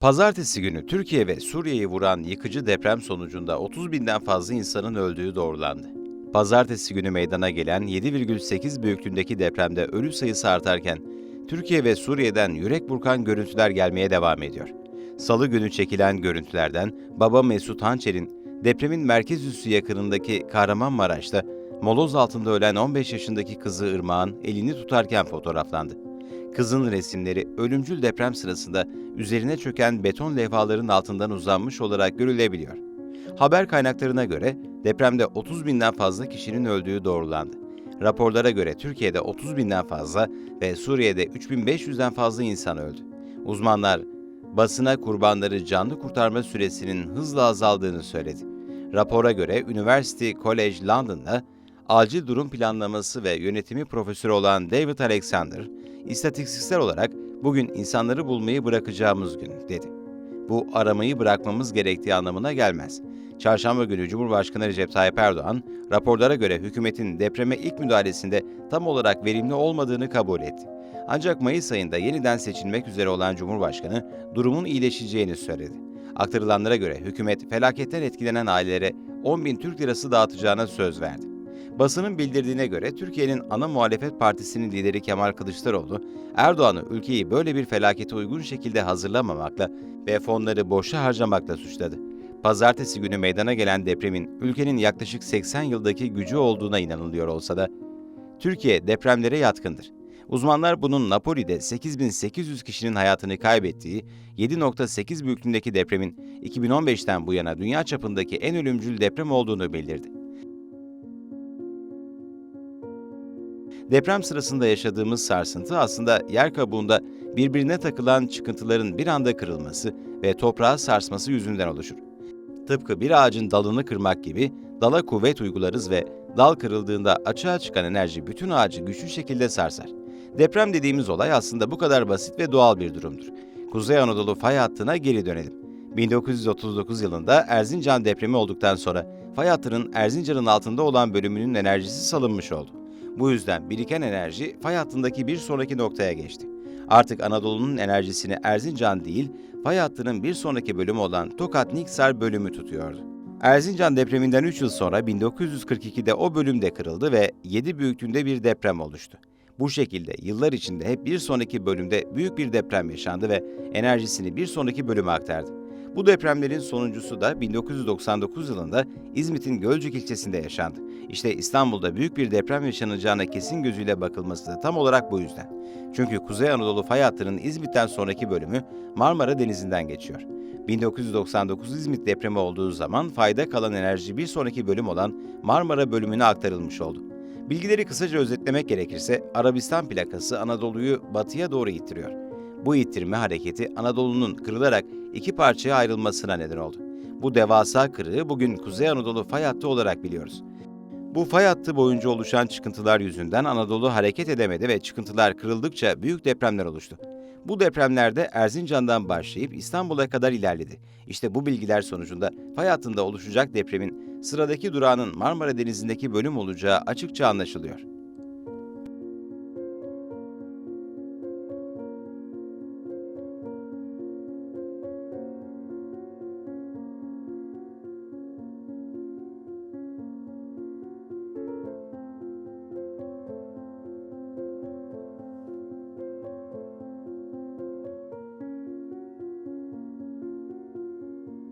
Pazartesi günü Türkiye ve Suriye'yi vuran yıkıcı deprem sonucunda 30 binden fazla insanın öldüğü doğrulandı. Pazartesi günü meydana gelen 7,8 büyüklüğündeki depremde ölü sayısı artarken Türkiye ve Suriye'den yürek burkan görüntüler gelmeye devam ediyor. Salı günü çekilen görüntülerden baba Mesut Hançer'in depremin merkez üssü yakınındaki Kahramanmaraş'ta moloz altında ölen 15 yaşındaki kızı Irmak'ın elini tutarken fotoğraflandı. Kızın resimleri ölümcül deprem sırasında üzerine çöken beton levhaların altından uzanmış olarak görülebiliyor. Haber kaynaklarına göre depremde 30 binden fazla kişinin öldüğü doğrulandı. Raporlara göre Türkiye'de 30 binden fazla ve Suriye'de 3500'den fazla insan öldü. Uzmanlar basına kurbanları canlı kurtarma süresinin hızla azaldığını söyledi. Rapora göre University College London'da acil durum planlaması ve yönetimi profesörü olan David Alexander, istatistiksel olarak bugün insanları bulmayı bırakacağımız gün dedi. Bu aramayı bırakmamız gerektiği anlamına gelmez. Çarşamba günü Cumhurbaşkanı Recep Tayyip Erdoğan, raporlara göre hükümetin depreme ilk müdahalesinde tam olarak verimli olmadığını kabul etti. Ancak Mayıs ayında yeniden seçilmek üzere olan Cumhurbaşkanı durumun iyileşeceğini söyledi. Aktarılanlara göre hükümet felaketten etkilenen ailelere 10 bin Türk lirası dağıtacağına söz verdi. Basının bildirdiğine göre Türkiye'nin ana muhalefet partisinin lideri Kemal Kılıçdaroğlu, Erdoğan'ı ülkeyi böyle bir felakete uygun şekilde hazırlamamakla ve fonları boşa harcamakla suçladı. Pazartesi günü meydana gelen depremin ülkenin yaklaşık 80 yıldaki gücü olduğuna inanılıyor olsa da Türkiye depremlere yatkındır. Uzmanlar bunun Napoli'de 8800 kişinin hayatını kaybettiği 7.8 büyüklüğündeki depremin 2015'ten bu yana dünya çapındaki en ölümcül deprem olduğunu bildirdi. Deprem sırasında yaşadığımız sarsıntı aslında yer kabuğunda birbirine takılan çıkıntıların bir anda kırılması ve toprağı sarsması yüzünden oluşur. Tıpkı bir ağacın dalını kırmak gibi dala kuvvet uygularız ve dal kırıldığında açığa çıkan enerji bütün ağacı güçlü şekilde sarsar. Deprem dediğimiz olay aslında bu kadar basit ve doğal bir durumdur. Kuzey Anadolu fay hattına geri dönelim. 1939 yılında Erzincan depremi olduktan sonra fay hattının Erzincan'ın altında olan bölümünün enerjisi salınmış oldu. Bu yüzden biriken enerji fay hattındaki bir sonraki noktaya geçti. Artık Anadolu'nun enerjisini Erzincan değil, fay hattının bir sonraki bölümü olan Tokat-Niksar bölümü tutuyordu. Erzincan depreminden 3 yıl sonra 1942'de o bölüm de kırıldı ve 7 büyüklüğünde bir deprem oluştu. Bu şekilde yıllar içinde hep bir sonraki bölümde büyük bir deprem yaşandı ve enerjisini bir sonraki bölüme aktardı. Bu depremlerin sonuncusu da 1999 yılında İzmit'in Gölcük ilçesinde yaşandı. İşte İstanbul'da büyük bir deprem yaşanacağına kesin gözüyle bakılması da tam olarak bu yüzden. Çünkü Kuzey Anadolu fay hattının İzmit'ten sonraki bölümü Marmara Denizi'nden geçiyor. 1999 İzmit depremi olduğu zaman fayda kalan enerji bir sonraki bölüm olan Marmara bölümüne aktarılmış oldu. Bilgileri kısaca özetlemek gerekirse Arabistan plakası Anadolu'yu batıya doğru ittiriyor. Bu ittirme hareketi Anadolu'nun kırılarak iki parçaya ayrılmasına neden oldu. Bu devasa kırığı bugün Kuzey Anadolu fay hattı olarak biliyoruz. Bu fay hattı boyunca oluşan çıkıntılar yüzünden Anadolu hareket edemedi ve çıkıntılar kırıldıkça büyük depremler oluştu. Bu depremlerde Erzincan'dan başlayıp İstanbul'a kadar ilerledi. İşte bu bilgiler sonucunda fay hattında oluşacak depremin sıradaki durağının Marmara Denizi'ndeki bölüm olacağı açıkça anlaşılıyor.